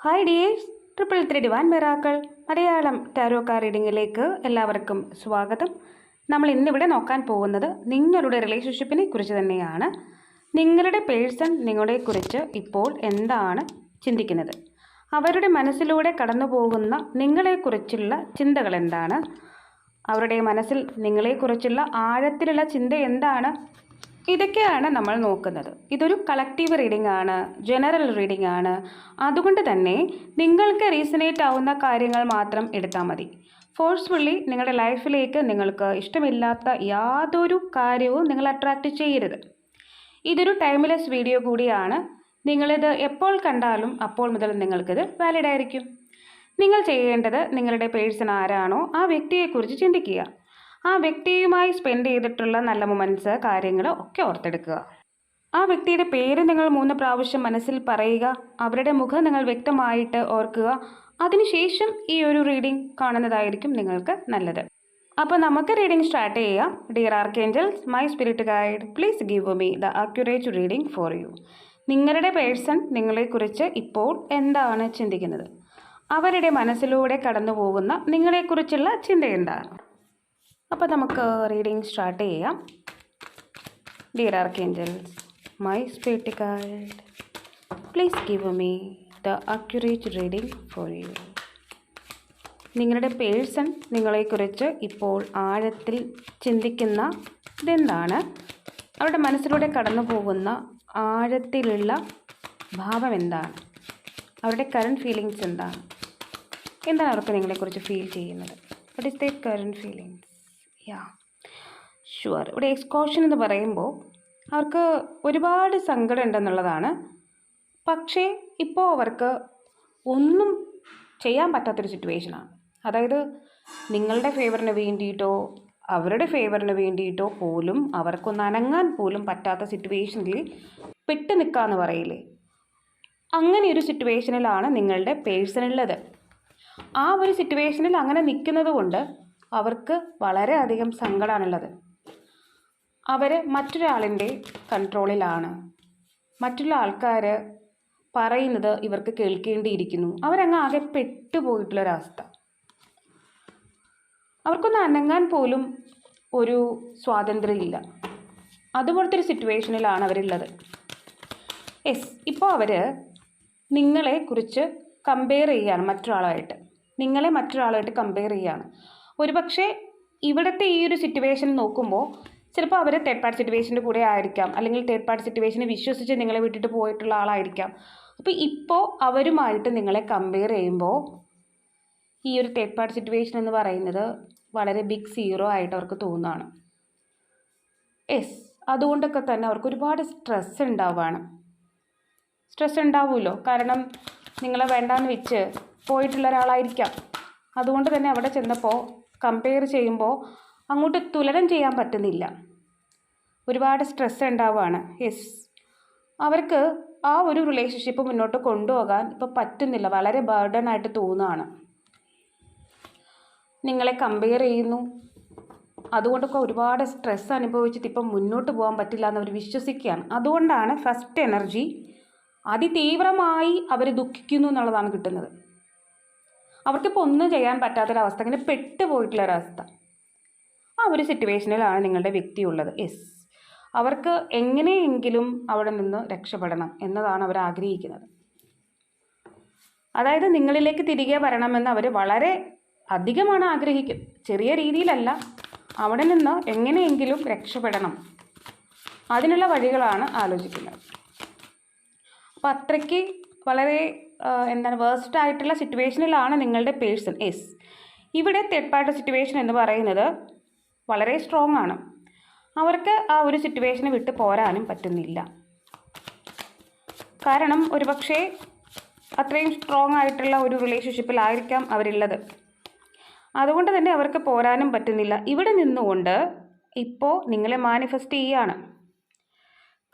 Hi dears triple three divine miracles Malayalam tarot card റീഡിങ്ങിലേക്ക് എല്ലാവർക്കും സ്വാഗതം. നമ്മൾ ഇന്നിവിടെ നോക്കാൻ പോകുന്നത് നിങ്ങളുടെ റിലേഷൻഷിപ്പിനെ കുറിച്ച് തന്നെയാണ്. നിങ്ങളുടെ പേഴ്സൺ നിങ്ങളെക്കുറിച്ച് ഇപ്പോൾ എന്താണ് ചിന്തിക്കുന്നത്? അവരുടെ മനസ്സിലൂടെ കടന്നു പോകുന്ന നിങ്ങളെക്കുറിച്ചുള്ള ചിന്തകൾ എന്താണ്? അവരുടെ മനസ്സിൽ നിങ്ങളെക്കുറിച്ചുള്ള ആഴത്തിലുള്ള ചിന്ത എന്താണ്? ഇതൊക്കെയാണ് നമ്മൾ നോക്കുന്നത്. ഇതൊരു കളക്റ്റീവ് റീഡിംഗ് ആണ് ജനറൽ റീഡിംഗ് ആണ്. അതുകൊണ്ട് തന്നെ നിങ്ങൾക്ക് റീസണേറ്റ് ആവുന്ന കാര്യങ്ങൾ മാത്രം എടുത്താൽ മതി. ഫോഴ്സ്ഫുള്ളി നിങ്ങളുടെ ലൈഫിലേക്ക് നിങ്ങൾക്ക് ഇഷ്ടമില്ലാത്ത യാതൊരു കാര്യവും നിങ്ങൾ അട്രാക്റ്റ് ചെയ്യരുത്. ഇതൊരു ടൈംലെസ് വീഡിയോ കൂടിയാണ്. നിങ്ങളിത് എപ്പോൾ കണ്ടാലും അപ്പോൾ മുതൽ നിങ്ങൾക്കിത് വാലിഡ് ആയിരിക്കും. നിങ്ങൾ ചെയ്യേണ്ടത് നിങ്ങളുടെ പേഴ്സൺ ആരാണോ ആ വ്യക്തിയെക്കുറിച്ച് ചിന്തിക്കുക. ആ വ്യക്തിയുമായി സ്പെൻഡ് ചെയ്തിട്ടുള്ള നല്ല മൊമെന്റ്സ് കാര്യങ്ങൾ ഒക്കെ ഓർത്തെടുക്കുക. ആ വ്യക്തിയുടെ പേര് നിങ്ങൾ മൂന്ന് പ്രാവശ്യം മനസ്സിൽ പറയുക. അവരുടെ മുഖം നിങ്ങൾ വ്യക്തമായിട്ട് ഓർക്കുക. അതിനുശേഷം ഈ ഒരു റീഡിംഗ് കാണുന്നതായിരിക്കും നിങ്ങൾക്ക് നല്ലത്. അപ്പോൾ നമുക്ക് റീഡിംഗ് സ്റ്റാർട്ട് ചെയ്യാം. Dear archangels my spirit guide please give me the accurate reading for you നിങ്ങളുടെ പേഴ്സൺ നിങ്ങളെക്കുറിച്ച് ഇപ്പോൾ എന്താണ് ചിന്തിക്കുന്നത്? അവരുടെ മനസ്സിലൂടെ കടന്നു പോകുന്ന നിങ്ങളെക്കുറിച്ചുള്ള ചിന്ത എന്താണ്? അപ്പോൾ നമുക്ക് റീഡിങ് സ്റ്റാർട്ട് ചെയ്യാം. Dear archangels my spirit guide please give me the accurate reading for you നിങ്ങളുടെ പേഴ്സൺ നിങ്ങളെക്കുറിച്ച് ഇപ്പോൾ ആഴത്തിൽ ചിന്തിക്കുന്ന ഇതെന്താണ്? അവരുടെ മനസ്സിലൂടെ കടന്നു പോകുന്ന ആഴത്തിലുള്ള ഭാവം എന്താണ്? അവരുടെ കറണ്ട് ഫീലിങ്സ് എന്താണ്? എന്താണ് അവർക്ക് നിങ്ങളെക്കുറിച്ച് ഫീൽ ചെയ്യുന്നത്? What is the current feelings yeah sure ഇവിടെ എക്സ്കോഷൻ എന്ന് പറയുമ്പോൾ അവർക്ക് ഒരുപാട് സങ്കടം ഉണ്ടെന്നുള്ളതാണ്. പക്ഷേ ഇപ്പോൾ അവർക്ക് ഒന്നും ചെയ്യാൻ പറ്റാത്തൊരു സിറ്റുവേഷനാണ് അതായത് നിങ്ങളുടെ ഫേവറിന് വേണ്ടിയിട്ടോ അവരുടെ ഫേവറിന് വേണ്ടിയിട്ടോ പോലും അവർക്കൊന്ന് അനങ്ങാൻ പോലും പറ്റാത്ത സിറ്റുവേഷനിൽ പെട്ട് നിൽക്കാന്ന് പറയില്ലേ? അങ്ങനെ ഒരു സിറ്റുവേഷനിലാണ് നിങ്ങളുടെ പേഴ്സണുള്ളത് ആ ഒരു സിറ്റുവേഷനിൽ അങ്ങനെ നിൽക്കുന്നത് കൊണ്ട് അവർക്ക് വളരെയധികം സങ്കടമാണുള്ളത് അവർ മറ്റൊരാളിന്റെ കൺട്രോളിലാണ്. മറ്റുള്ള ആൾക്കാർ പറയുന്നത് ഇവർക്ക് കേൾക്കേണ്ടിയിരിക്കുന്നു. അവരങ്ങ് ആകെ പെട്ടുപോയിട്ടുള്ളൊരവസ്ഥ. അവർക്കൊന്ന് അനങ്ങാൻ പോലും ഒരു സ്വാതന്ത്ര്യമില്ല. അതുപോലത്തെ ഒരു സിറ്റുവേഷനിലാണ് അവരുള്ളത്. യെസ് ഇപ്പോൾ അവർ നിങ്ങളെ കുറിച്ച് കമ്പയർ ചെയ്യുകയാണ് മറ്റൊരാളായിട്ട്. നിങ്ങളെ മറ്റൊരാളായിട്ട് കമ്പയർ ചെയ്യുകയാണ് ഒരുപക്ഷെ ഇവിടുത്തെ ഈ ഒരു സിറ്റുവേഷൻ നോക്കുമ്പോൾ ചിലപ്പോൾ അവർ തേർഡ് പാർട്ടി സിറ്റുവേഷന്റെ കൂടെ ആയിരിക്കാം. അല്ലെങ്കിൽ തേർഡ് പാർട്ടി സിറ്റുവേഷനെ വിശ്വസിച്ച് നിങ്ങളെ വിട്ടിട്ട് പോയിട്ടുള്ള ആളായിരിക്കാം. അപ്പോൾ ഇപ്പോൾ അവരുമായിട്ട് നിങ്ങളെ കമ്പയർ ചെയ്യുമ്പോൾ ഈ ഒരു തേർഡ് പാർട്ടി സിറ്റുവേഷൻ എന്ന് പറയുന്നത് വളരെ ബിഗ് സീറോ ആയിട്ട് അവർക്ക് തോന്നുകയാണ് യെസ് അതുകൊണ്ടൊക്കെ തന്നെ അവർക്ക് ഒരുപാട് സ്ട്രെസ് ഉണ്ടാവുകയാണ് സ്ട്രെസ് ഉണ്ടാവുമല്ലോ കാരണം നിങ്ങളെ വേണ്ടാന്ന് വെച്ച് പോയിട്ടുള്ള ഒരാളായിരിക്കാം. അതുകൊണ്ട് തന്നെ അവിടെ ചെന്നപ്പോൾ കമ്പയർ ചെയ്യുമ്പോൾ അങ്ങോട്ട് തുലനം ചെയ്യാൻ പറ്റുന്നില്ല. ഒരുപാട് സ്ട്രെസ് ഉണ്ടാവുകയാണ്. യെസ് അവർക്ക് ആ ഒരു റിലേഷൻഷിപ്പ് മുന്നോട്ട് കൊണ്ടുപോകാൻ ഇപ്പോൾ പറ്റുന്നില്ല. വളരെ ബേർഡൺ ആയിട്ട് തോന്നുകയാണ്. നിങ്ങളെ കമ്പയർ ചെയ്യുന്നു. അതുകൊണ്ടൊക്കെ ഒരുപാട് സ്ട്രെസ് അനുഭവിച്ചിട്ട് ഇപ്പം മുന്നോട്ട് പോകാൻ പറ്റില്ല എന്ന് അവർ വിശ്വസിക്കുകയാണ്. അതുകൊണ്ടാണ് ഫസ്റ്റ് എനർജി അതിതീവ്രമായി അവർ ദുഃഖിക്കുന്നു എന്നുള്ളതാണ് കിട്ടുന്നത്. അവർക്കിപ്പോൾ ഒന്നും ചെയ്യാൻ പറ്റാത്തൊരവസ്ഥ. ഇങ്ങനെ പെട്ടുപോയിട്ടുള്ളൊരവസ്ഥ ആ ഒരു സിറ്റുവേഷനിലാണ് നിങ്ങളുടെ വ്യക്തി ഉള്ളത് യെസ് അവർക്ക് എങ്ങനെയെങ്കിലും അവിടെ നിന്ന് രക്ഷപ്പെടണം എന്നതാണ് അവർ ആഗ്രഹിക്കുന്നത്. അതായത് നിങ്ങളിലേക്ക് തിരികെ വരണമെന്ന് അവർ വളരെ അധികമാണ് ആഗ്രഹിക്കും ചെറിയ രീതിയിലല്ല. അവിടെ നിന്ന് എങ്ങനെയെങ്കിലും രക്ഷപ്പെടണം. അതിനുള്ള വഴികളാണ് ആലോചിക്കുന്നത്. അപ്പോൾ അത്രയ്ക്ക് വളരെ എന്താണ് വേഴ്സ്റ്റ് ആയിട്ടുള്ള സിറ്റുവേഷനിലാണ് നിങ്ങളുടെ പേഴ്സൺ. എസ് ഇവിടെ തേർഡ് പാർട്ടി സിറ്റുവേഷൻ എന്ന് പറയുന്നത് വളരെ സ്ട്രോങ് ആണ്. അവർക്ക് ആ ഒരു സിറ്റുവേഷനെ വിട്ട് പോരാനും പറ്റുന്നില്ല. കാരണം ഒരുപക്ഷെ അത്രയും സ്ട്രോങ് ആയിട്ടുള്ള ഒരു റിലേഷൻഷിപ്പിലായിരിക്കാം അവരുള്ളത്. അതുകൊണ്ട് തന്നെ അവർക്ക് പോരാനും പറ്റുന്നില്ല. ഇവിടെ നിന്നുകൊണ്ട് ഇപ്പോൾ നിങ്ങളെ മാനിഫെസ്റ്റ് ചെയ്യുകയാണ്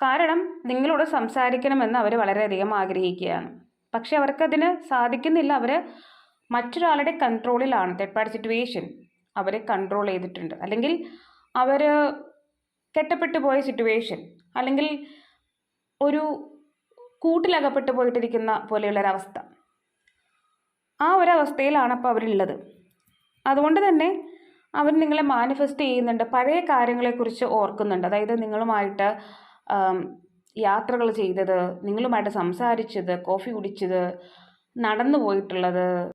കാരണം നിങ്ങളോട് സംസാരിക്കണമെന്ന് അവർ വളരെയധികം ആഗ്രഹിക്കുകയാണ്. പക്ഷെ അവർക്കതിന് സാധിക്കുന്നില്ല. അവർ മറ്റൊരാളുടെ കൺട്രോളിലാണ്. തേർഡ് പാർട്ടി സിറ്റുവേഷൻ അവരെ കൺട്രോൾ ചെയ്തിട്ടുണ്ട്. അല്ലെങ്കിൽ അവർ കെട്ടപ്പെട്ടു പോയ സിറ്റുവേഷൻ അല്ലെങ്കിൽ ഒരു കൂട്ടിലകപ്പെട്ടു പോയിട്ടിരിക്കുന്ന പോലെയുള്ളൊരവസ്ഥ. ആ ഒരവസ്ഥയിലാണ് അപ്പോൾ അവരുള്ളത്. അതുകൊണ്ട് തന്നെ അവർ നിങ്ങളെ മാനിഫെസ്റ്റ് ചെയ്യുന്നുണ്ട്. പഴയ കാര്യങ്ങളെക്കുറിച്ച് ഓർക്കുന്നുണ്ട്. അതായത് നിങ്ങളുമായിട്ട് യാത്രകൾ ചെയ്തത് നിങ്ങളുമായിട്ട് സംസാരിച്ചത് കോഫി കുടിച്ചത് നടന്നു പോയിട്ടുള്ളത്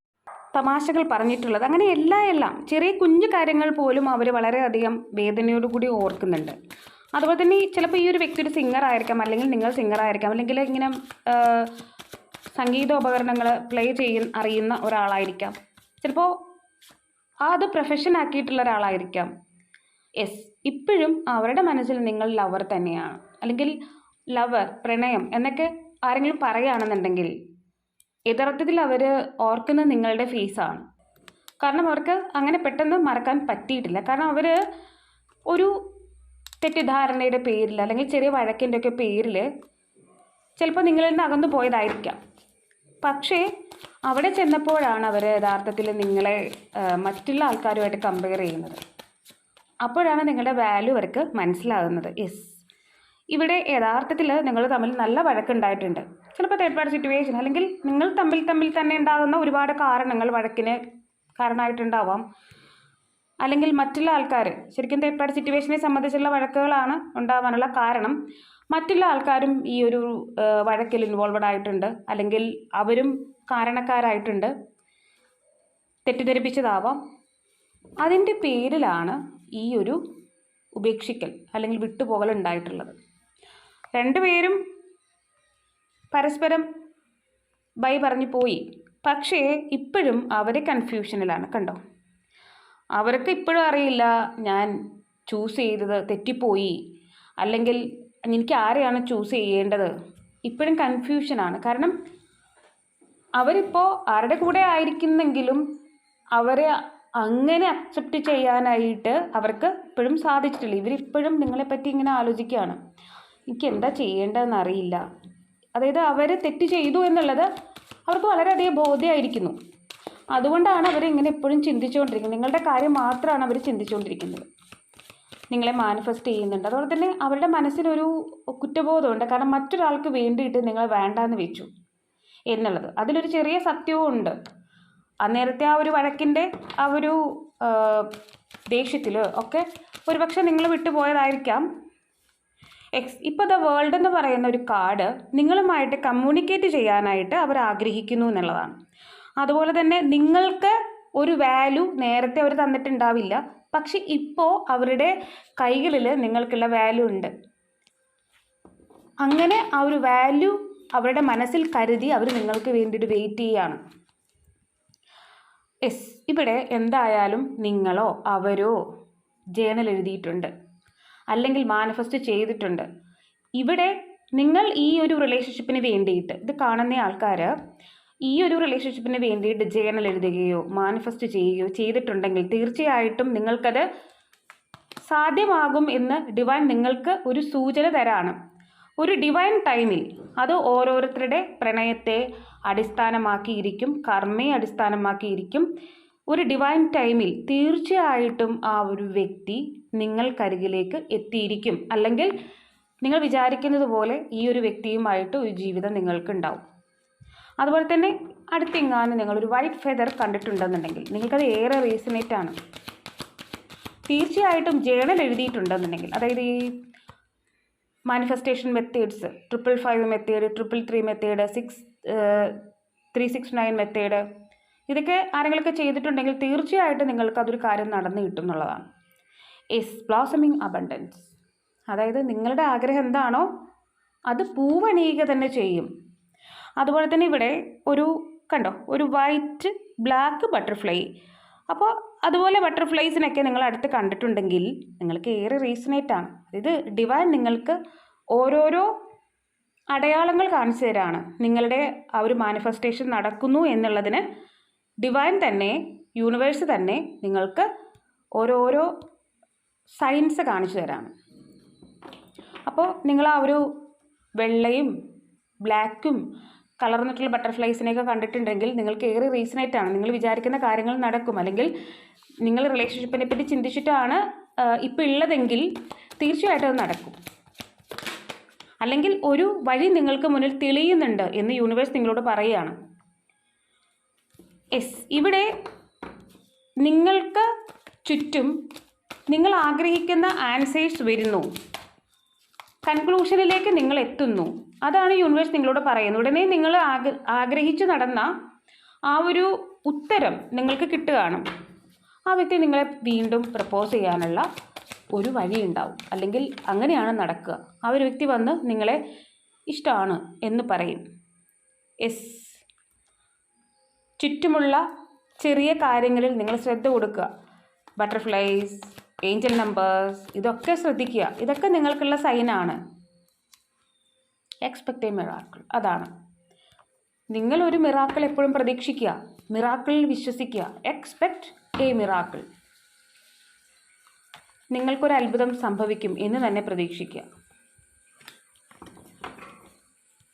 തമാശകൾ പറഞ്ഞിട്ടുള്ളത് അങ്ങനെ എല്ലാ എല്ലാം ചെറിയ കുഞ്ഞു കാര്യങ്ങൾ പോലും അവർ വളരെയധികം വേദനയോടുകൂടി ഓർക്കുന്നുണ്ട്. അതുപോലെ തന്നെ ചിലപ്പോൾ ഈ ഒരു വ്യക്തി ഒരു സിംഗർ ആയിരിക്കാം അല്ലെങ്കിൽ നിങ്ങൾ സിംഗർ ആയിരിക്കാം അല്ലെങ്കിൽ ഇങ്ങനെ സംഗീത ഉപകരണങ്ങൾ പ്ലേ ചെയ്യുന്ന അറിയുന്ന ഒരാളായിരിക്കാം. ചിലപ്പോൾ അത് പ്രൊഫഷൻ ആക്കിയിട്ടുള്ള ഒരാളായിരിക്കാം. യെസ് ഇപ്പോഴും അവരുടെ മനസ്സിൽ നിങ്ങൾ ലവർ തന്നെയാണ്. അല്ലെങ്കിൽ ലവർ പ്രണയം എന്നൊക്കെ ആരെങ്കിലും പറയുകയാണെന്നുണ്ടെങ്കിൽ യഥാർത്ഥത്തിൽ അവർ ഓർക്കുന്നത് നിങ്ങളുടെ ഫേസാണ് കാരണം അവർക്ക് അങ്ങനെ പെട്ടെന്ന് മറക്കാൻ പറ്റിയിട്ടില്ല. കാരണം അവർ ഒരു തെറ്റിദ്ധാരണയുടെ പേരിൽ അല്ലെങ്കിൽ ചെറിയ വഴക്കിന്റെ ഒക്കെ പേരിൽ ചിലപ്പോൾ നിങ്ങളിൽ നിന്ന് അകന്നു പോയതായിരിക്കാം. പക്ഷേ അവിടെ ചെന്നപ്പോഴാണ് അവർ യഥാർത്ഥത്തിൽ നിങ്ങളെ മറ്റുള്ള ആൾക്കാരുമായിട്ട് കമ്പയർ ചെയ്യുന്നത്. അപ്പോഴാണ് നിങ്ങളുടെ വാല്യൂ അവർക്ക് മനസ്സിലാകുന്നത്. യെസ് ഇവിടെ യഥാർത്ഥത്തിൽ നിങ്ങൾ തമ്മിൽ നല്ല വഴക്കുണ്ടായിട്ടുണ്ട്. ചിലപ്പോൾ തേർഡ് പാർട്ടി സിറ്റുവേഷൻ അല്ലെങ്കിൽ നിങ്ങൾ തമ്മിൽ തമ്മിൽ തന്നെ ഉണ്ടാകുന്ന ഒരുപാട് കാരണങ്ങൾ വഴക്കിന് കാരണമായിട്ടുണ്ടാവാം അല്ലെങ്കിൽ മറ്റുള്ള ആൾക്കാർ ശരിക്കും തേർഡ് പാർട്ടി സിറ്റുവേഷനെ സംബന്ധിച്ചുള്ള വഴക്കുകളാണ് ഉണ്ടാവാനുള്ള കാരണം. മറ്റുള്ള ആൾക്കാരും ഈ ഒരു വഴക്കിൽ ഇൻവോൾവഡ് ആയിട്ടുണ്ട്. അല്ലെങ്കിൽ അവരും കാരണക്കാരായിട്ടുണ്ട്. തെറ്റിദ്ധരിപ്പിച്ചതാവാം. അതിന്റെ പേരിലാണ് ഈ ഒരു ഉപേക്ഷിക്കൽ അല്ലെങ്കിൽ വിട്ടുപോകൽ ഉണ്ടായിട്ടുള്ളത്. രണ്ടുപേരും പരസ്പരം ബൈ പറഞ്ഞു പോയി. പക്ഷേ ഇപ്പോഴും അവർ കൺഫ്യൂഷനിലാണ് കണ്ടോ? അവർക്ക് ഇപ്പോഴും അറിയില്ല ഞാൻ ചൂസ് ചെയ്തത് തെറ്റിപ്പോയി. അല്ലെങ്കിൽ എനിക്ക് ആരെയാണ് ചൂസ് ചെയ്യേണ്ടത്? ഇപ്പോഴും കൺഫ്യൂഷനാണ്. കാരണം അവരിപ്പോൾ ആരുടെ കൂടെ ആയിരിക്കുന്നെങ്കിലും അവരെ അങ്ങനെ അക്സെപ്റ്റ് ചെയ്യാനായിട്ട് അവർക്ക് ഇപ്പോഴും സാധിച്ചിട്ടില്ല. ഇവരിപ്പോഴും നിങ്ങളെപ്പറ്റി ഇങ്ങനെ ആലോചിക്കുകയാണ്. എനിക്ക് എന്താ ചെയ്യേണ്ടതെന്ന് അറിയില്ല അതായത് അവർ തെറ്റ് ചെയ്തു എന്നുള്ളത് അവർക്ക് വളരെയധികം ബോധ്യമായിരിക്കുന്നു. അതുകൊണ്ടാണ് അവരിങ്ങനെ എപ്പോഴും ചിന്തിച്ചുകൊണ്ടിരിക്കുന്നത്. നിങ്ങളുടെ കാര്യം മാത്രമാണ് അവർ ചിന്തിച്ചുകൊണ്ടിരിക്കുന്നത്. നിങ്ങളെ മാനിഫെസ്റ്റ് ചെയ്യുന്നുണ്ട്. അതുപോലെ തന്നെ അവരുടെ മനസ്സിലൊരു കുറ്റബോധമുണ്ട്. കാരണം മറ്റൊരാൾക്ക് വേണ്ടിയിട്ട് നിങ്ങൾ വേണ്ടാന്ന് വെച്ചു എന്നുള്ളത്. അതിലൊരു ചെറിയ സത്യവും ഉണ്ട്. അന്നേരത്തെ ആ ഒരു വഴക്കിന്റെ ആ ഒരു ദേഷ്യത്തിൽ ഒക്കെ ഒരുപക്ഷെ നിങ്ങൾ വിട്ടുപോയതായിരിക്കാം. എക്സ് ഇപ്പോൾ ദ വേൾഡ് എന്ന് പറയുന്ന ഒരു കാർഡ് നിങ്ങളുമായിട്ട് കമ്മ്യൂണിക്കേറ്റ് ചെയ്യാനായിട്ട് അവർ ആഗ്രഹിക്കുന്നു എന്നുള്ളതാണ്. അതുപോലെ തന്നെ നിങ്ങൾക്ക് ഒരു വാല്യൂ നേരത്തെ അവർ തന്നിട്ടുണ്ടാവില്ല. പക്ഷെ ഇപ്പോൾ അവരുടെ കൈകളിൽ നിങ്ങൾക്കുള്ള വാല്യൂ ഉണ്ട്. അങ്ങനെ ആ ഒരു വാല്യൂ അവരുടെ മനസ്സിൽ കരുതി അവർ നിങ്ങൾക്ക് വേണ്ടിയിട്ട് വെയിറ്റ് ചെയ്യുകയാണ് എസ് ഇവിടെ എന്തായാലും നിങ്ങളോ അവരോ ജേണൽ എഴുതിയിട്ടുണ്ട്. അല്ലെങ്കിൽ മാനിഫെസ്റ്റ് ചെയ്തിട്ടുണ്ട്. ഇവിടെ നിങ്ങൾ ഈ ഒരു റിലേഷൻഷിപ്പിന് വേണ്ടിയിട്ട് ഇത് കാണുന്ന ആൾക്കാർ ഈ ഒരു റിലേഷൻഷിപ്പിന് വേണ്ടിയിട്ട് ജേണൽ എഴുതുകയോ മാനിഫെസ്റ്റ് ചെയ്യുകയോ ചെയ്തിട്ടുണ്ടെങ്കിൽ തീർച്ചയായിട്ടും നിങ്ങൾക്കത് സാധ്യമാകും എന്ന് ഡിവൈൻ നിങ്ങൾക്ക് ഒരു സൂചന തരാണ്. ഒരു ഡിവൈൻ ടൈമിൽ അത് ഓരോരുത്തരുടെ പ്രണയത്തെ അടിസ്ഥാനമാക്കിയിരിക്കും കർമ്മയെ അടിസ്ഥാനമാക്കിയിരിക്കും. ഒരു ഡിവൈൻ ടൈമിൽ തീർച്ചയായിട്ടും ആ ഒരു വ്യക്തി നിങ്ങൾക്കരികിലേക്ക് എത്തിയിരിക്കും. അല്ലെങ്കിൽ നിങ്ങൾ വിചാരിക്കുന്നത് പോലെ ഈ ഒരു വ്യക്തിയുമായിട്ട് ഒരു ജീവിതം നിങ്ങൾക്കുണ്ടാവും. അതുപോലെ തന്നെ അടുത്തെങ്ങാനും നിങ്ങളൊരു വൈറ്റ് ഫെദർ കണ്ടിട്ടുണ്ടെന്നുണ്ടെങ്കിൽ നിങ്ങൾക്കത് ഏറെ റീസണേറ്റ് ആണ്. തീർച്ചയായിട്ടും ജേണൽ എഴുതിയിട്ടുണ്ടെന്നുണ്ടെങ്കിൽ അതായത് ഈ manifestation methods triple five method triple three method six three six nine method ഇതൊക്കെ ആരെങ്കിലൊക്കെ ചെയ്തിട്ടുണ്ടെങ്കിൽ തീർച്ചയായിട്ടും നിങ്ങൾക്ക് അതൊരു കാര്യം നടന്നു കിട്ടും എന്നുള്ളതാണ്. എസ് ബ്ലോസമിങ് അബണ്ടൻസ് അതായത് നിങ്ങളുടെ ആഗ്രഹം എന്താണോ അത് പൂവണിയുക തന്നെ ചെയ്യും. അതുപോലെ തന്നെ ഇവിടെ ഒരു കണ്ടോ ഒരു വൈറ്റ് ബ്ലാക്ക് ബട്ടർഫ്ലൈ അപ്പോൾ അതുപോലെ ബട്ടർഫ്ലൈസിനൊക്കെ നിങ്ങൾ അടുത്ത് കണ്ടിട്ടുണ്ടെങ്കിൽ നിങ്ങൾക്ക് ഏറെ റീസണേറ്റ് ആണ്. അതായത് ഡിവൈൻ നിങ്ങൾക്ക് ഓരോരോ അടയാളങ്ങൾ കാണിച്ചു തരാണ്. നിങ്ങളുടെ ആ ഒരു മാനിഫെസ്റ്റേഷൻ നടക്കുന്നു എന്നുള്ളതിന് ഡിവൈൻ തന്നെ യൂണിവേഴ്സ് തന്നെ നിങ്ങൾക്ക് ഓരോരോ സയൻസ് കാണിച്ചു തരാണ് അപ്പോൾ നിങ്ങൾ ആ ഒരു വെള്ളയും ബ്ലാക്കും കളർന്നിട്ടുള്ള ബട്ടർഫ്ലൈസിനെയൊക്കെ കണ്ടിട്ടുണ്ടെങ്കിൽ നിങ്ങൾക്ക് ഏറെ റീസണേറ്റ് ആണ്. നിങ്ങൾ വിചാരിക്കുന്ന കാര്യങ്ങൾ നടക്കും. അല്ലെങ്കിൽ നിങ്ങൾ റിലേഷൻഷിപ്പിനെ പറ്റി ചിന്തിച്ചിട്ടാണ് ഇപ്പോൾ ഉള്ളതെങ്കിൽ തീർച്ചയായിട്ടും അത് നടക്കും. അല്ലെങ്കിൽ ഒരു വഴി നിങ്ങൾക്ക് മുന്നിൽ തെളിയുന്നുണ്ട് എന്ന് യൂണിവേഴ്സ് നിങ്ങളോട് പറയുകയാണ്. എസ് ഇവിടെ നിങ്ങൾക്ക് ചുറ്റും നിങ്ങൾ ആഗ്രഹിക്കുന്ന ആൻസേഴ്സ് വരുന്നു. കൺക്ലൂഷനിലേക്ക് നിങ്ങൾ എത്തുന്നു. അതാണ് യൂണിവേഴ്സ് നിങ്ങളോട് പറയുന്നത്. ഉടനെ നിങ്ങൾ ആഗ്ര ആഗ്രഹിച്ചു നടന്ന ആ ഒരു ഉത്തരം നിങ്ങൾക്ക് കിട്ടുകയാണ്. ആ വ്യക്തി നിങ്ങളെ വീണ്ടും പ്രപ്പോസ് ചെയ്യാനുള്ള ഒരു വഴി ഉണ്ടാവും. അല്ലെങ്കിൽ അങ്ങനെയാണ് നടക്കുക. ആ ഒരു വ്യക്തി വന്ന് നിങ്ങളെ ഇഷ്ടമാണ് എന്ന് പറയും. എസ് ചുറ്റുമുള്ള ചെറിയ കാര്യങ്ങളിൽ നിങ്ങൾ ശ്രദ്ധ കൊടുക്കുക. ബട്ടർഫ്ലൈസ് ഏഞ്ചൽ നമ്പേഴ്സ് ഇതൊക്കെ ശ്രദ്ധിക്കുക. ഇതൊക്കെ നിങ്ങൾക്കുള്ള സൈനാണ് എക്സ്പെക്ട് എ മിറാക്കിൾ അതാണ്. നിങ്ങൾ ഒരു മിറാക്കിൾ എപ്പോഴും പ്രതീക്ഷിക്കുക. മിറാക്കിളിൽ വിശ്വസിക്കുക. എക്സ്പെക്ട് എ മിറാക്കിൾ നിങ്ങൾക്കൊരു അത്ഭുതം സംഭവിക്കും എന്ന് തന്നെ പ്രതീക്ഷിക്കുക.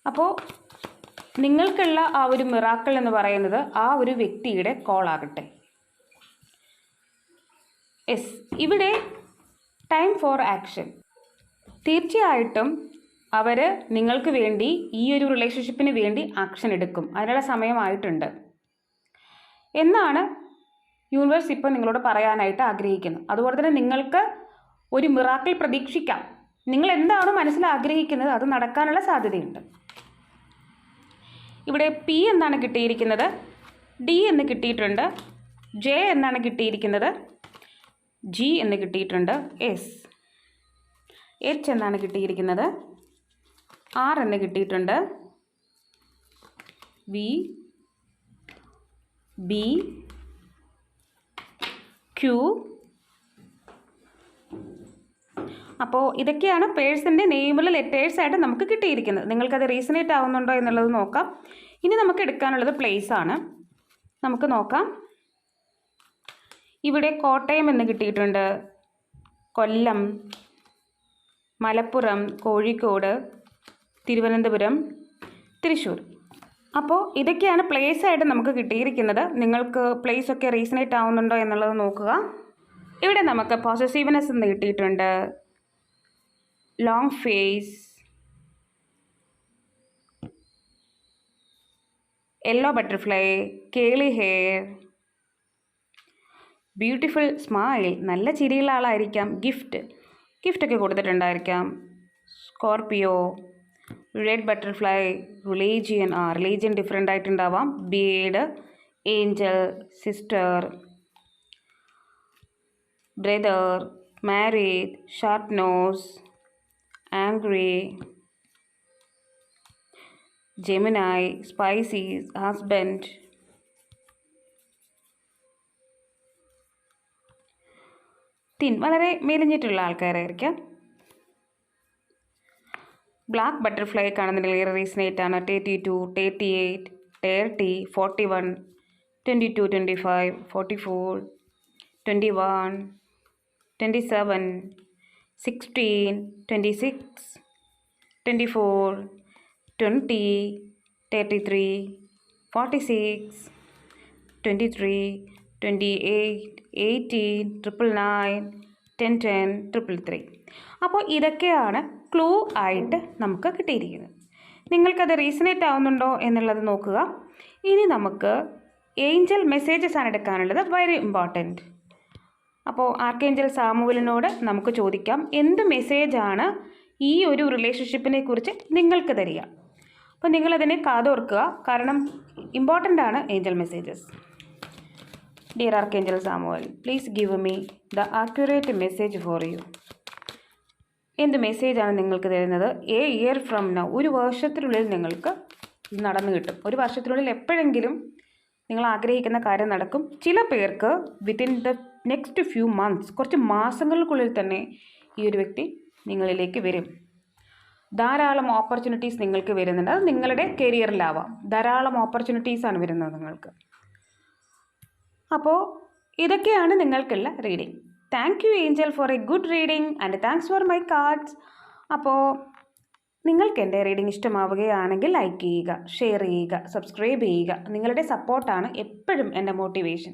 അപ്പോൾ നിങ്ങൾക്കുള്ള ആ ഒരു മിറാക്കൾ എന്ന് പറയുന്നത് ആ ഒരു വ്യക്തിയുടെ കോൾ ആകട്ടെ. എസ് ഇവിടെ ടൈം ഫോർ ആക്ഷൻ തീർച്ചയായിട്ടും അവർ നിങ്ങൾക്ക് വേണ്ടി ഈ ഒരു റിലേഷൻഷിപ്പിന് വേണ്ടി ആക്ഷൻ എടുക്കും. അതിനുള്ള സമയമായിട്ടുണ്ട് എന്നാണ് യൂണിവേഴ്സ് ഇപ്പോൾ നിങ്ങളോട് പറയാനായിട്ട് ആഗ്രഹിക്കുന്നത്. അതുപോലെ തന്നെ നിങ്ങൾക്ക് ഒരു മിറാക്കിൾ പ്രതീക്ഷിക്കാം. നിങ്ങൾ എന്താണോ മനസ്സിൽ ആഗ്രഹിക്കുന്നത്? അത് നടക്കാനുള്ള സാധ്യതയുണ്ട്. ഇവിടെ പി എന്നാണ് കിട്ടിയിരിക്കുന്നത്. ഡി എന്ന് കിട്ടിയിട്ടുണ്ട്. ജെ എന്നാണ് കിട്ടിയിരിക്കുന്നത്. ജി എന്ന് കിട്ടിയിട്ടുണ്ട്. എസ് എച്ച് എന്നാണ് കിട്ടിയിരിക്കുന്നത്. ആർ എന്ന് കിട്ടിയിട്ടുണ്ട്. വി ബി ക്യൂ അപ്പോൾ ഇതൊക്കെയാണ് പേഴ്സിന്റെ നെയിമിൽ ലെറ്റേഴ്സായിട്ട് നമുക്ക് കിട്ടിയിരിക്കുന്നത്. നിങ്ങൾക്കത് റീസണേറ്റ് ആവുന്നുണ്ടോ എന്നുള്ളത് നോക്കാം. ഇനി നമുക്ക് എടുക്കാനുള്ളത് പ്ലേസ് ആണ്. നമുക്ക് നോക്കാം. ഇവിടെ കോട്ടയം എന്ന് കിട്ടിയിട്ടുണ്ട്. കൊല്ലം മലപ്പുറം കോഴിക്കോട് തിരുവനന്തപുരം തൃശ്ശൂർ. അപ്പോൾ ഇതൊക്കെയാണ് പ്ലേസ് ആയിട്ട് നമുക്ക് കിട്ടിയിരിക്കുന്നത്. നിങ്ങൾക്ക് പ്ലേസ് ഒക്കെ റീസണേറ്റ് ആവുന്നുണ്ടോ എന്നുള്ളത് നോക്കുക. ഇവിടെ നമുക്ക് പോസസീവ്നെസ് എന്ന് കിട്ടിയിട്ടുണ്ട്. Long face, yellow butterfly, curly hair, beautiful smile നല്ല ചിരിയുള്ള ആളായിരിക്കാം. ഗിഫ്റ്റ് ഗിഫ്റ്റൊക്കെ കൊടുത്തിട്ടുണ്ടായിരിക്കാം. സ്കോർപ്പിയോ റെഡ് ബട്ടർഫ്ലൈ റിലീജിയൻ ആ religion different ആയിട്ടുണ്ടാവാം. Beard angel sister brother married short nose angry Gemini, species husband. Thin വളരെ മെലിഞ്ഞിട്ടുള്ള ആൾക്കാരായിരിക്കാം ബ്ലാക്ക് ബട്ടർഫ്ലൈ കാണുന്നുണ്ടെങ്കിൽ റീസണേറ്റ് ആണ് thirty two thirty eight thirty forty one twenty two twenty five forty four twenty one twenty seven sixteen twenty six twenty four twenty thirty three forty six twenty three twenty eight eighteen triple nine ten ten triple three അപ്പോൾ ഇതൊക്കെയാണ് clue ആയിട്ട് നമുക്ക് കിട്ടിയിരിക്കുന്നത്. നിങ്ങൾക്കത് resonate ആവുന്നുണ്ടോ എന്നുള്ളത് നോക്കുക. ഇനി നമുക്ക് ഏഞ്ചൽ മെസ്സേജസ് ആണ് എടുക്കാനുള്ളത്. വെരി ഇമ്പോർട്ടന്റ് അപ്പോൾ ആർക്കേഞ്ചൽ സാമുവലിനോട് നമുക്ക് ചോദിക്കാം എന്ത് മെസ്സേജാണ് ഈ ഒരു റിലേഷൻഷിപ്പിനെ കുറിച്ച് നിങ്ങൾക്ക് തരിക? അപ്പോൾ നിങ്ങളതിനെ കാതോർക്കുക. കാരണം ഇമ്പോർട്ടന്റ് ആണ് angel messages dear archangel Samuel please give me the accurate message for you എന്ത് മെസ്സേജാണ് നിങ്ങൾക്ക് തരുന്നത്? എ ഇയർ ഫ്രം നൗ ഒരു വർഷത്തിനുള്ളിൽ നിങ്ങൾക്ക് ഇത് നടന്നു കിട്ടും. ഒരു വർഷത്തിനുള്ളിൽ എപ്പോഴെങ്കിലും നിങ്ങൾ ആഗ്രഹിക്കുന്ന കാര്യം നടക്കും. ചില പേർക്ക് within the next few months കുറച്ച് മാസങ്ങൾക്കുള്ളിൽ തന്നെ ഈ ഒരു വ്യക്തി നിങ്ങളിലേക്ക് വരും. ധാരാളം ഓപ്പർച്യൂണിറ്റീസ് നിങ്ങൾക്ക് വരുന്നുണ്ട്. അത് നിങ്ങളുടെ കരിയറിലാവാം ധാരാളം ഓപ്പർച്യൂണിറ്റീസാണ് വരുന്നത് നിങ്ങൾക്ക്. അപ്പോൾ ഇതൊക്കെയാണ് നിങ്ങൾക്കുള്ള reading thank you angel for a good reading and thanks for my cards അപ്പോൾ നിങ്ങൾക്ക് എന്റെ റീഡിംഗ് ഇഷ്ടമാവുകയാണെങ്കിൽ ലൈക്ക് ചെയ്യുക ഷെയർ ചെയ്യുക സബ്സ്ക്രൈബ് ചെയ്യുക. നിങ്ങളുടെ സപ്പോർട്ടാണ് എപ്പോഴും എന്റെ മോട്ടിവേഷൻ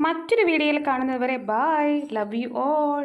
മറ്റൊരു വീഡിയോയിൽ കാണുന്നതുവരെ ബായ് ലവ് യു ഓൾ